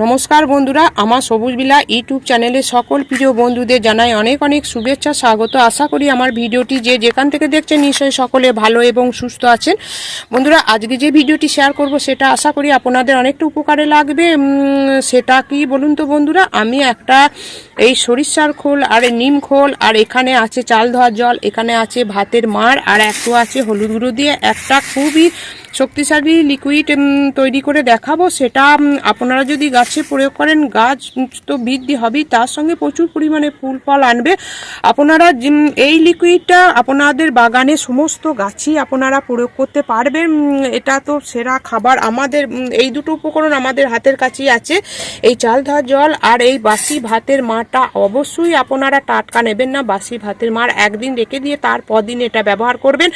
নমস্কার বন্ধুরা, আমার সবুজ বিলা ইউটিউব চ্যানেলে সকল প্রিয় বন্ধুদের জানাই অনেক অনেক শুভেচ্ছা, স্বাগত। আশা করি আমার ভিডিওটি যে যেখান থেকে দেখছেন নিশ্চয়ই সকলে ভালো এবং সুস্থ আছেন। বন্ধুরা, আজকে যে ভিডিওটি শেয়ার করব সেটা আশা করি আপনাদের অনেকটা উপকারে লাগবে। সেটা কি বলুন তো বন্ধুরা, আমি একটা এই সরিষার খোল আর নিম খোল আর এখানে আছে চাল ধোয়ার জল, এখানে আছে ভাতের মার আর একটু আছে হলুদ গুঁড়ো দিয়ে একটা খুবই শক্তিশালী লিকুইড তৈরি করে দেখাবো। সেটা আপনারা যদি গাছে প্রয়োগ করেন, গাছ তো বৃদ্ধি হবেই। তার সঙ্গে প্রচুর পরিমাণে ফুল ফল আনবে। আপনারা এই লিকুইডটা আপনাদের বাগানে সমস্ত গাছই আপনারা প্রয়োগ করতে পারবেন। এটা তো সেরা খাবার। আমাদের এই দুটো উপকরণ আমাদের হাতের কাছেই আছে। এই চাল ধোয়া জল আর এই বাসি ভাতের মারটা অবশ্যই আপনারা টাটকা নেবেন না। বাসি ভাতের মার একদিন রেখে দিয়ে তারপর দিন এটা ব্যবহার করবেন।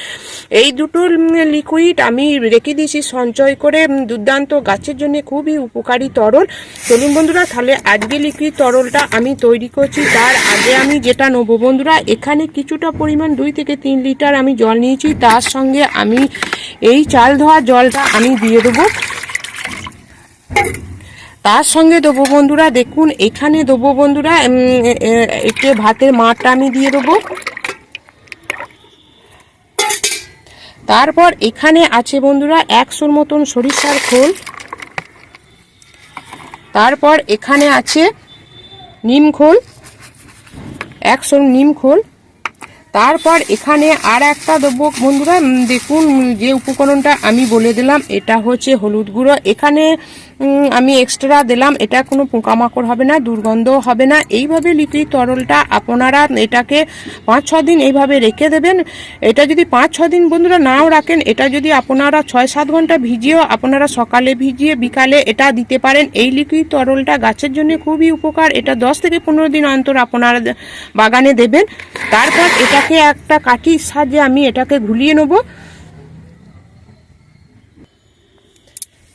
এই দুটো লিকুইড আমি রেখে দিয়েছি সঞ্চয় করে। দুর্দান্ত গাছের জন্য খুবই উপকারী তরল। চলুন বন্ধুরা তাহলে আজকে লিকুইড তরলটা আমি তৈরি করছি। তার আগে আমি যেটা নেব বন্ধুরা এখানে কিছুটা পরিমাণ দুই থেকে তিন লিটার আমি জল নিয়েছি। তার সঙ্গে আমি এই চাল ধোয়া জলটা আমি দিয়ে দেবো। তার সঙ্গে দেবো বন্ধুরা দেখুন এখানে দেবো বন্ধুরা উম, এ- এ- একটু ভাতের মাঠটা আমি দিয়ে দেবো। তারপর এখানে আছে বন্ধুরা একশোর মতন সরিষার খোল। তারপর এখানে আছে নিম খোল একশো নিম খোল। তারপর এখানে আর একটা দেবো বন্ধুরা দেখুন যে উপকরণটা আমি বলে দিলাম, এটা হচ্ছে হলুদ গুঁড়ো। এখানে আমি এক্সট্রা দিলাম, এটা কোনো পোকামাকড় হবে না, দুর্গন্ধও হবে না। এইভাবে লিকুইড তরলটা আপনারা এটাকে পাঁচ ছ দিন এইভাবে রেখে দেবেন। এটা যদি পাঁচ ছ দিন বন্ধুরা নাও রাখেন, এটা যদি আপনারা ছয়, সাত ঘণ্টা ভিজিয়েও আপনারা সকালে ভিজিয়ে বিকালে এটা দিতে পারেন। এই লিকুইড তরলটা গাছের জন্য খুবই উপকার, এটা দশ থেকে পনেরো দিন অন্তর আপনারা বাগানে দেবেন। তারপর এটাকে একটা কাঠির সাহায্যে আমি এটাকে ঘুলিয়ে নেব।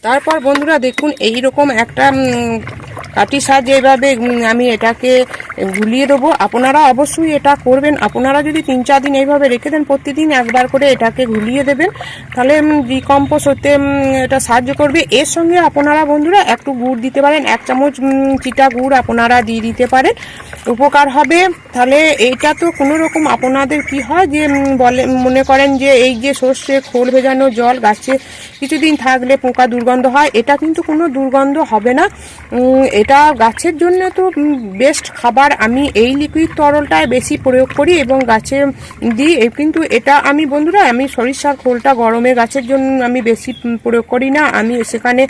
তারপর বন্ধুরা দেখুন এই রকম একটা কাটি সাজ এভাবে আমি এটাকে গুলিয়ে দেবো। আপনারা অবশ্যই এটা করবেন। আপনারা যদি তিন চার দিন এইভাবে রেখে দেন, প্রতিদিন একবার করে এটাকে ঘুলিয়ে দেবেন, তাহলে ডিকম্পোজ হতে এটা সাহায্য করবে। এর সঙ্গে আপনারা বন্ধুরা একটু গুড় দিতে পারেন। এক চামচ চিটা গুড় আপনারা দিয়ে দিতে পারেন। উপকার হবে। তাহলে এইটা তো কোনো রকম আপনাদের কি হয় যে বলে, মনে করেন যে, এই যে সর্ষে, খোল ভেজানো জল গাছে কিছুদিন থাকলে পোকা দুর্গন্ধ হয়। এটা কিন্তু কোনো দুর্গন্ধ হবে না। এটা গাছের জন্য তো বেস্ট খাবার আমি এই লিকুইড তরলটা বেশি প্রয়োগ করি এবং গাছে দিই কিন্তু এটা আমি বন্ধুরা, আমি সরিষার খোলটা গরমে গাছের জন্য আমি বেশি প্রয়োগ করি না। আমি সেখানে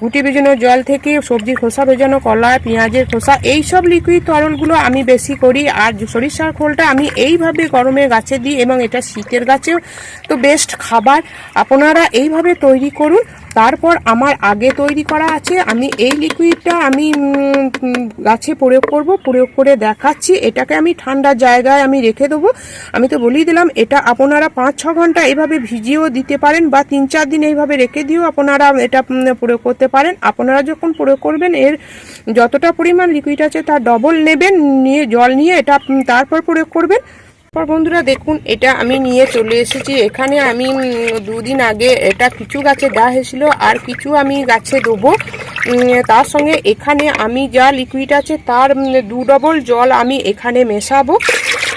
গুটি ভেজানো জল থেকে সবজির খোসা ভেজানো, কলা, পেঁয়াজের খোসা এই সব লিকুইড তরলগুলো আমি বেশি করি। আর সরিষার খোলটা আমি এইভাবে গরমে গাছে দিই এবং এটা শীতের গাছেও তো বেস্ট খাবার। আপনারা এইভাবে তৈরি করুন। তারপর আমার আগে তৈরি করা আছে। আমি এই লিকুইডটা আমি গাছে প্রয়োগ করব, প্রয়োগ করে দেখাচ্ছি। এটাকে আমি ঠান্ডা জায়গায় আমি রেখে দেবো। আমি তো বলেই দিলাম, এটা আপনারা পাঁচ ছ ঘণ্টা এইভাবে ভিজিয়েও দিতে পারেন বা তিন চার দিন এইভাবে রেখে দিয়েও আপনারা এটা প্রয়োগ করতে পারেন। আপনারা যখন প্রয়োগ করবেন, এর যতটা পরিমাণ লিকুইড আছে তার ডবল নেবেন, নিয়ে জল নিয়ে এটা তারপর প্রয়োগ করবেন। তারপর বন্ধুরা দেখুন, এটা আমি নিয়ে চলে এসেছি। এখানে আমি দুদিন আগে এটা কিছু গাছে দেওয়া হয়েছিল, আর কিছু আমি গাছে দেবো। তার সঙ্গে এখানে আমি যা লিকুইড আছে তার দু ডবল জল আমি এখানে মেশাবো।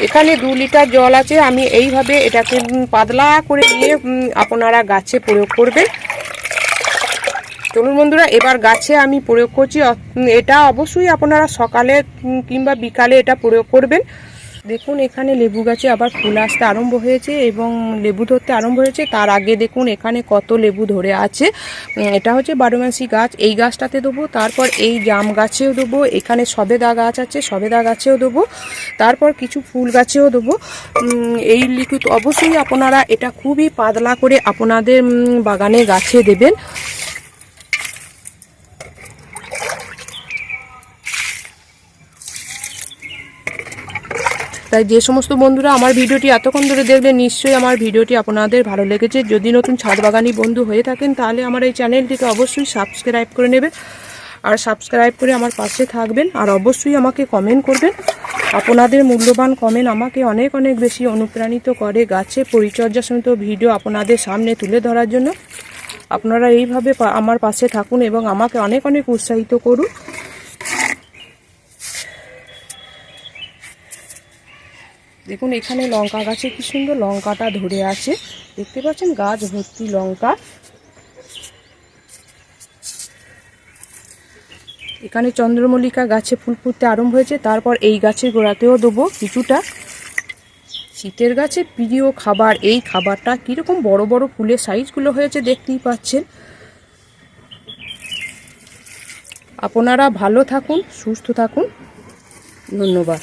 এখানে দু লিটার জল আছে, আমি এইভাবে এটাকে পাতলা করে নিয়ে আপনারা গাছে প্রয়োগ করবেন। চলুন বন্ধুরা, এবার গাছে আমি প্রয়োগ করছি। এটা অবশ্যই আপনারা সকালে কিংবা বিকালে এটা প্রয়োগ করবেন। দেখুন, এখানে লেবু গাছে আবার ফুল আসতে আরম্ভ হয়েছে এবং লেবু ধরতে আরম্ভ হয়েছে। তার আগে দেখুন, এখানে কত লেবু ধরে আছে। এটা হচ্ছে বারোমাসি গাছ। এই গাছটাতে দেবো, তারপর এই জাম গাছেও দেবো। এখানে সবেদা গাছ আছে, সবেদা গাছেও দেবো। তারপর কিছু ফুল গাছেও দেবো। এই লিকুইড অবশ্যই আপনারা এটা খুবই পাতলা করে আপনাদের বাগানে গাছে দেবেন। তাই যে সমস্ত বন্ধুরা আমার ভিডিওটি এতক্ষণ ধরে দেখবেন নিশ্চয়ই আমার ভিডিওটি আপনাদের ভালো লেগেছে। যদি নতুন ছাদ বাগানি বন্ধু হয়ে থাকেন, তাহলে আমার এই চ্যানেলটিকে অবশ্যই সাবস্ক্রাইব করে নেবেন আর সাবস্ক্রাইব করে আমার পাশে থাকবেন আর অবশ্যই আমাকে কমেন্ট করবেন। আপনাদের মূল্যবান কমেন্ট আমাকে অনেক অনেক বেশি অনুপ্রাণিত করে গাছে পরিচর্যা সমিত ভিডিও আপনাদের সামনে তুলে ধরার জন্য। আপনারা এইভাবে আমার পাশে থাকুন এবং আমাকে অনেক অনেক উৎসাহিত করুন। দেখুন, এখানে লঙ্কা গাছে কি সুন্দর লঙ্কাটা ধরে আছে। দেখতে পাচ্ছেন, গাছ ভর্তি লঙ্কা। এখানে চন্দ্রমল্লিকা গাছে ফুল ফুটতে আরম্ভ হয়েছে। তারপর এই গাছের গোড়াতেও দেবো কিছুটা। শীতের গাছে প্রিয় খাবার, এই খাবারটা কীরকম বড় বড় ফুলের সাইজগুলো হয়েছে দেখতেই পাচ্ছেন। আপনারা ভালো থাকুন, সুস্থ থাকুন। ধন্যবাদ।